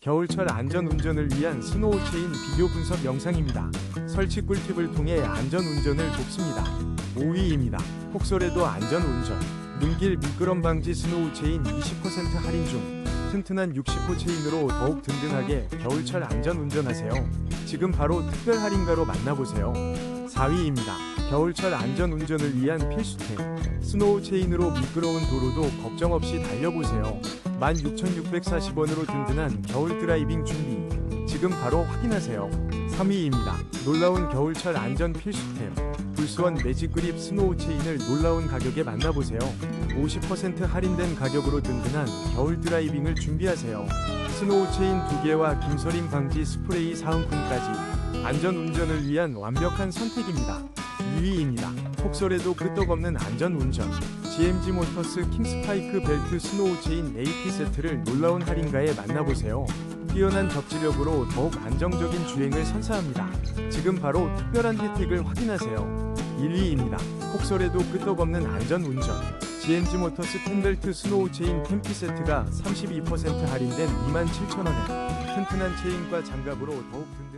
겨울철 안전운전을 위한 스노우 체인 비교 분석 영상입니다. 설치 꿀팁을 통해 안전운전을 돕습니다. 5위입니다. 폭설에도 안전운전. 눈길 미끄럼 방지 스노우 체인 20% 할인 중. 튼튼한 60호 체인으로 더욱 든든하게 겨울철 안전운전하세요. 지금 바로 특별 할인가로 만나보세요. 4위입니다. 겨울철 안전운전을 위한 필수템. 스노우 체인으로 미끄러운 도로도 걱정 없이 달려보세요. 16,640원으로 든든한 겨울 드라이빙 준비. 지금 바로 확인하세요. 3위입니다. 놀라운 겨울철 안전 필수템. 불수원 매직 그립 스노우 체인을 놀라운 가격에 만나보세요. 50% 할인된 가격으로 든든한 겨울 드라이빙을 준비하세요. 스노우 체인 2개와 김서림 방지 스프레이 사은품까지 안전 운전을 위한 완벽한 선택입니다. 2위입니다. 폭설에도 끄떡없는 안전 운전. GMG 모터스 킹스파이크 벨트 스노우 체인 AP 세트를 놀라운 할인가에 만나보세요. 뛰어난 접지력으로 더욱 안정적인 주행을 선사합니다. 지금 바로 특별한 혜택을 확인하세요. 1위입니다. 폭설에도 끄떡없는 안전 운전. GMG 모터스 10벨트 스노우 체인 캠피 세트가 32% 할인된 27,000원에 튼튼한 체인과 장갑으로 더욱 든